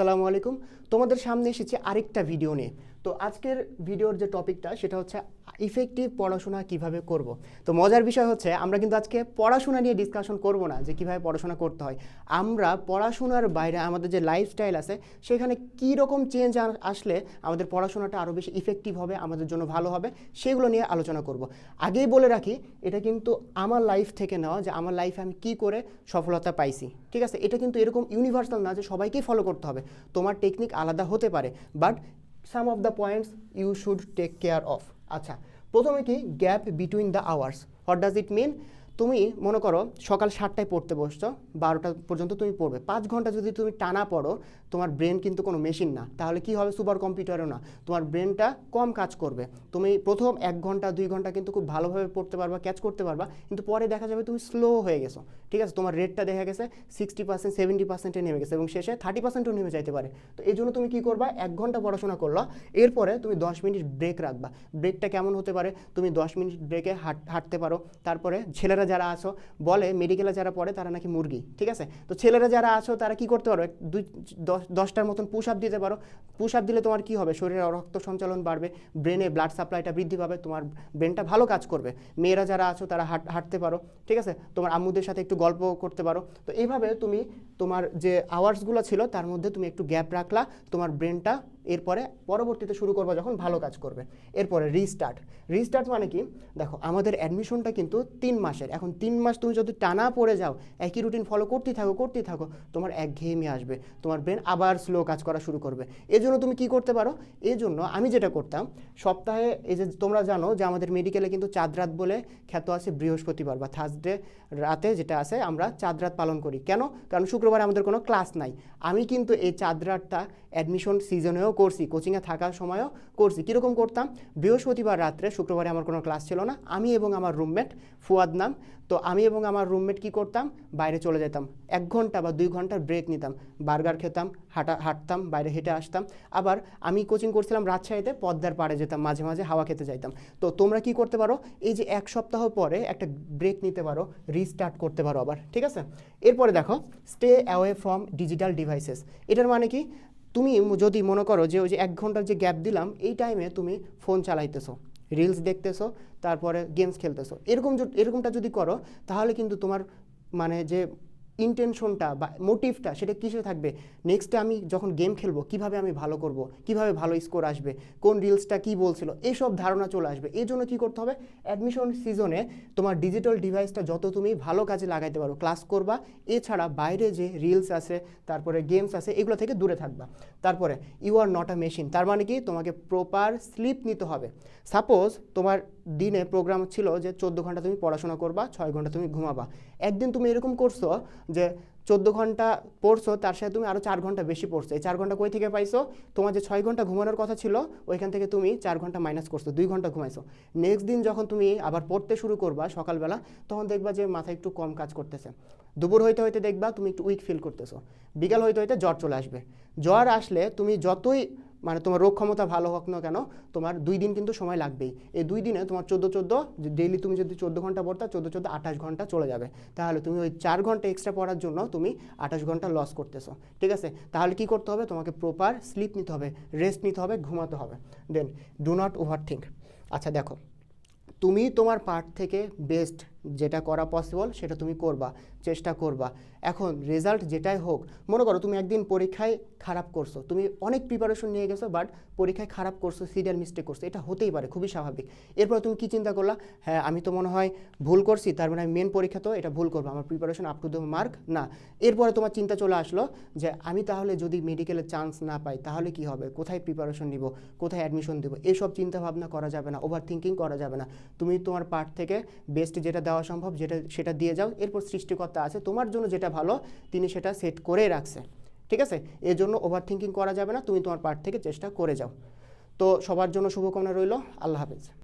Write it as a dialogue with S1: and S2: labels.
S1: আসসালামু আলাইকুম। তোমাদের সামনে এসেছি আরেকটা ভিডিও নিয়ে। তো আজকের ভিডিওর যে টপিকটা সেটা হচ্ছে ইফেক্টিভ পড়াশোনা কীভাবে করব? তো মজার বিষয় হচ্ছে, আমরা কিন্তু আজকে পড়াশোনা নিয়ে ডিসকাশন করব না যে কীভাবে পড়াশোনা করতে হয়। আমরা পড়াশোনার বাইরে আমাদের যে লাইফস্টাইল আছে, সেখানে কী রকম চেঞ্জ আসলে আমাদের পড়াশোনাটা আরও বেশি ইফেক্টিভ হবে, আমাদের জন্য ভালো হবে, সেগুলো নিয়ে আলোচনা করব। আগেই বলে রাখি, এটা কিন্তু আমার লাইফ থেকে নেওয়া যে আমার লাইফে আমি কী করে সফলতা পাইছি। ঠিক আছে? এটা কিন্তু এরকম ইউনিভার্সাল না যে সবাইকেই ফলো করতে হবে। তোমার টেকনিক আলাদা হতে পারে but some of the points you should take care of আচ্ছা প্রথমে কি gap between the hours what does it mean তুমি মনে করো সকাল সাতটায় পড়তে বসছো, বারোটা পর্যন্ত তুমি পড়বে। পাঁচ ঘণ্টা যদি তুমি টানা পড়ো, তোমার ব্রেন কিন্তু কোনো মেশিন না। তাহলে কি হবে? সুপার কম্পিউটারও না। তোমার ব্রেনটা কম কাজ করবে। তুমি প্রথম এক ঘণ্টা, দুই ঘণ্টা কিন্তু খুব ভালোভাবে পড়তে পারবা ক্যাচ করতে পারবা। কিন্তু পরে দেখা যাবে তুমি স্লো হয়ে গেছো। ঠিক আছে? তোমার রেটটা দেখা গেছে সিক্সটি পার্সেন্ট সেভেন্টি পার্সেন্টে নেমে গেছে এবং শেষে থার্টি পার্সেন্টও নেমে যাইতে পারে। তো এই জন্য তুমি কী করবা? এক ঘণ্টা পড়াশোনা করল। এরপরে তুমি দশ মিনিট ব্রেক রাখবা। ব্রেকটা কেমন হতে পারে? তুমি দশ মিনিট ব্রেকে হাঁট, হাঁটতে পারো। তারপরে ছেলেরা যারা আছো, বলে মেডিকেলে যারা পড়ে তারা নাকি মুরগি, ঠিক আছে? তো ছেলেরা যারা আছো তারা কি করতে পারো? দুই, দশ, দশটার মতন পুশ আপ দিতে পারো। পুশ আপ দিলে তোমার কি হবে? শরীরে রক্ত সঞ্চালন বাড়বে ব্রেনে ব্লাড সাপ্লাইটা বৃদ্ধি পাবে, তোমার ব্রেনটা ভালো কাজ করবে। মেয়েরা যারা আছো তারা হাঁট, হাঁটতে পারো, ঠিক আছে? তোমার আম্মুদের সাথে একটু গল্প করতে পারো। তো এইভাবে তুমি তোমার যে আওয়ার্সগুলো ছিল তার মধ্যে তুমি একটু গ্যাপ রাখলা, তোমার ব্রেনটা এরপরে পরবর্তীতে শুরু করবা যখন ভালো কাজ করবে। এরপরে রিস্টার্ট রিস্টার্ট মানে কি? দেখো, আমাদের অ্যাডমিশনটা কিন্তু তিন মাসের। এখন তিন মাস তুমি যদি টানা পড়ে যাও, একই রুটিন ফলো করতেই থাকো করতেই থাকো, তোমার একঘেয়েমি আসবে। তোমার ব্রেন আবার স্লো কাজ করা শুরু করবে। এই জন্য তুমি কি করতে পারো? এই জন্য আমি যেটা করতাম, সপ্তাহে এই যে তোমরা জানো যে আমাদের মেডিকেলে কিন্তু চাঁদ রাত বলে খ্যাত আছে বৃহস্পতিবার বা থার্সডে রাতে যেটা আছে আমরা চাঁদ রাত পালন করি। কেন? কারণ শুক্রবার আমাদের কোনো ক্লাস নাই। আমি কিন্তু এই চাঁদ রাতটা অ্যাডমিশন সিজনেও করছি কোচিংয়ে থাকার সময়ও করছি। কীরকম করতাম? বৃহস্পতিবার রাত্রে, শুক্রবারে আমার কোনো ক্লাস ছিল না। আমি এবং আমার রুমমেট ফুয়াদ নাম। তো আমি এবং আমার রুমমেট কি করতাম? বাইরে চলে যেতাম। এক ঘণ্টা বা দুই ঘণ্টার ব্রেক নিতাম। বার্গার খেতাম, হাঁটা, হাঁটতাম, বাইরে হেঁটে আসতাম। আবার আমি কোচিং করছিলাম রাজশাহীতে, পদ্মার পাড়ে যেতাম, মাঝে মাঝে হাওয়া খেতে যাইতাম। তো তোমরা কি করতে পারো? এই যে এক সপ্তাহ পরে একটা ব্রেক নিতে পারো রিস্টার্ট করতে পারো আবার, ঠিক আছে? এরপরে দেখো stay away from digital devices এটার মানে কি? তুমি যদি মনে করো যে ওই যে এক ঘণ্টার যে গ্যাপ দিলাম, এই টাইমে তুমি ফোন চালাইতেছো রিলস দেখতেছো, তারপরে গেমস খেলতেছো। এরকম এরকমটা যদি করো, তাহলে কিন্তু তোমার মানে যে ইন্টেনশনটা বা মোটিভটা সেটা কিসে থাকবে? নেক্সটে আমি যখন গেম খেলব, কীভাবে আমি ভালো করব? কীভাবে ভালো স্কোর আসবে? কোন রিলসটা কি বলছিল? এইসব ধারণা চলে আসবে। এই জন্য কী করতে হবে? অ্যাডমিশন সিজনে তোমার ডিজিটাল ডিভাইসটা যত তুমি ভালো কাজে লাগাইতে পারো ক্লাস করবা, এছাড়া বাইরে যে রিলস আছে, তারপরে গেমস আছে, এগুলো থেকে দূরে থাকবা। তারপরে you are not a machine তার মানে কি? তোমাকে প্রপার স্লিপ নিতে হবে। সাপোজ তোমার দিনে প্রোগ্রাম ছিল যে চোদ্দ ঘণ্টা তুমি পড়াশোনা করবা, ছয় ঘণ্টা তুমি ঘুমাবা। একদিন তুমি এরকম করছ যে চোদ্দ ঘণ্টা পড়ছো, তার সাথে তুমি আরও চার ঘণ্টা বেশি পড়ছো। এই চার ঘণ্টা কই থেকে পাইছো? তোমার যে ছয় ঘণ্টা ঘুমানোর কথা ছিল, ওইখান থেকে তুমি চার ঘণ্টা মাইনাস করছ, দুই ঘণ্টা ঘুমাইছো। নেক্সট দিন যখন তুমি আবার পড়তে শুরু করবা সকালবেলা, তখন দেখবা যে মাথায় একটু কম কাজ করতেছে। দুপুর হইতে হইতে দেখবা তুমি একটু উইক ফিল করতেছো। বিকাল হইতে হইতে জ্বর চলে আসবে। জ্বর আসলে তুমি যতই মানে তোমার রোগ ক্ষমতা ভালো হোক না কেন, তোমার দুই দিন কিন্তু সময় লাগবেই। এই দুই দিনে তোমার চোদ্দ চোদ্দ ডেইলি তুমি যদি চোদ্দ ঘণ্টা পড়তা, চোদ্দ চোদ্দ আঠাশ ঘণ্টা চলে যাবে। তাহলে তুমি ওই চার ঘণ্টা এক্সট্রা পড়ার জন্য তুমি আঠাশ ঘণ্টা লস করতেছো। ঠিক আছে? তাহলে কি করতে হবে? তোমাকে প্রপার স্লিপ নিতে হবে রেস্ট নিতে হবে, ঘুমাতে হবে। Then do not over think আচ্ছা দেখো, তুমি তোমার পার্ট থেকে বেস্ট যেটা করা পসিবল সেটা তুমি করবা, চেষ্টা করবা। এখন রেজাল্ট যেটাই হোক, মনে করো তুমি একদিন পরীক্ষায় খারাপ করছ, তুমি অনেক প্রিপারেশন নিয়ে গেছো বাট পরীক্ষায় খারাপ করছ সিরিয়াল মিস্টেক করছ, এটা হতেই পারে, খুবই স্বাভাবিক। এরপর তুমি কি চিন্তা করলা? হ্যাঁ আমি তো মনে হয় ভুল করছি, তার মানে আমি মেন পরীক্ষা তো, এটা ভুল করব, আমার preparation up to the mark না। এরপরে তোমার চিন্তা চলে আসলো যে, আমি তাহলে যদি মেডিকেলের চান্স না পাই, তাহলে কি হবে? কোথায় প্রিপারেশন নিব? কোথায় অ্যাডমিশন দেবো? এসব চিন্তাভাবনা করা যাবে না ওভার থিঙ্কিং করা যাবে না। তুমি তোমার পার্ট থেকে বেস্ট যেটা দেওয়া সম্ভব, যেটা, সেটা দিয়ে যাও। এরপর সৃষ্টিকর্তা আছে, তোমার জন্য যেটা ভালো, তিনি সেটা সেট করে রাখছে। ঠিক আছে? এর জন্য ওভার থিঙ্কিং করা যাবে না, তুমি তোমার পার্ট থেকে চেষ্টা করে যাও। তো সবার জন্য শুভকামনা রইল, আল্লাহ হাফেজ।